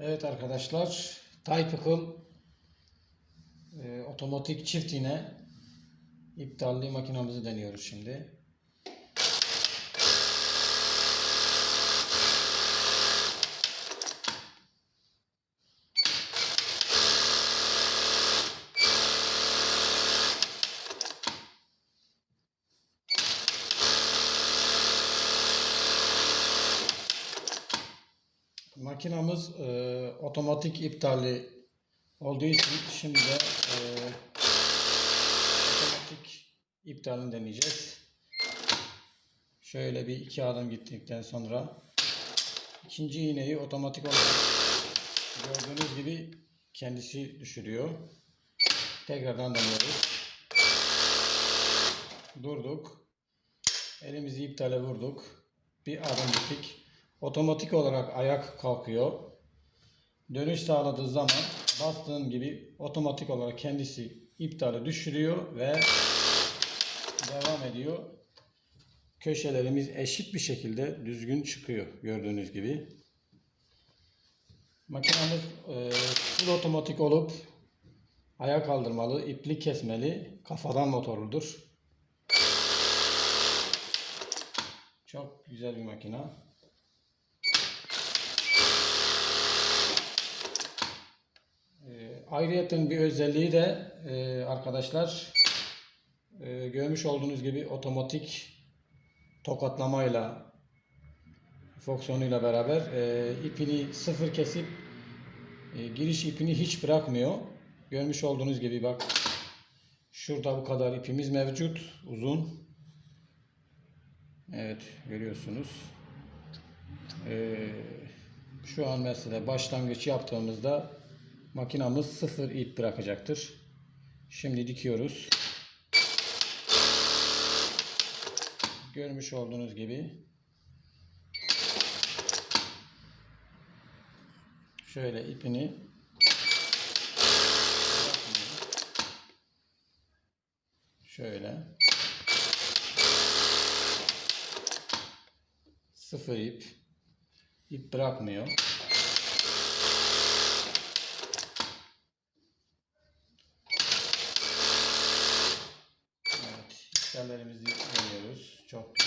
Evet arkadaşlar, Typical e, otomatik çift iğne iptalli makinamızı deniyoruz şimdi. Makinamız e, otomatik iptali olduğu için şimdi de e, otomatik iptalini deneyeceğiz. Şöyle bir iki adım gittikten sonra ikinci iğneyi otomatik olarak gördüğünüz gibi kendisi düşürüyor. Tekrardan deniyoruz. Durduk. Elimizi iptale vurduk. Bir adım gittik. Otomatik olarak ayak kalkıyor. Dönüş sağladığı zaman bastığın gibi otomatik olarak kendisi iptali düşürüyor ve devam ediyor. Köşelerimiz eşit bir şekilde düzgün çıkıyor gördüğünüz gibi. Makinamız e, full otomatik olup ayağa kaldırmalı, iplik kesmeli, kafadan motorludur. Çok güzel bir makina. E, ayrıyeten bir özelliği de e, arkadaşlar e, görmüş olduğunuz gibi otomatik tokatlamayla fonksiyonuyla beraber e, ipini sıfır kesip e, giriş ipini hiç bırakmıyor. Görmüş olduğunuz gibi bak şurada bu kadar ipimiz mevcut uzun. Evet görüyorsunuz. E, şu an mesela başlangıç yaptığımızda makinamız sıfır ip bırakacaktır. Şimdi dikiyoruz. Görmüş olduğunuz gibi şöyle ipini şöyle sıfır ip ip bırakmıyor. Evet, işlerlerimizi deniyoruz. Çok.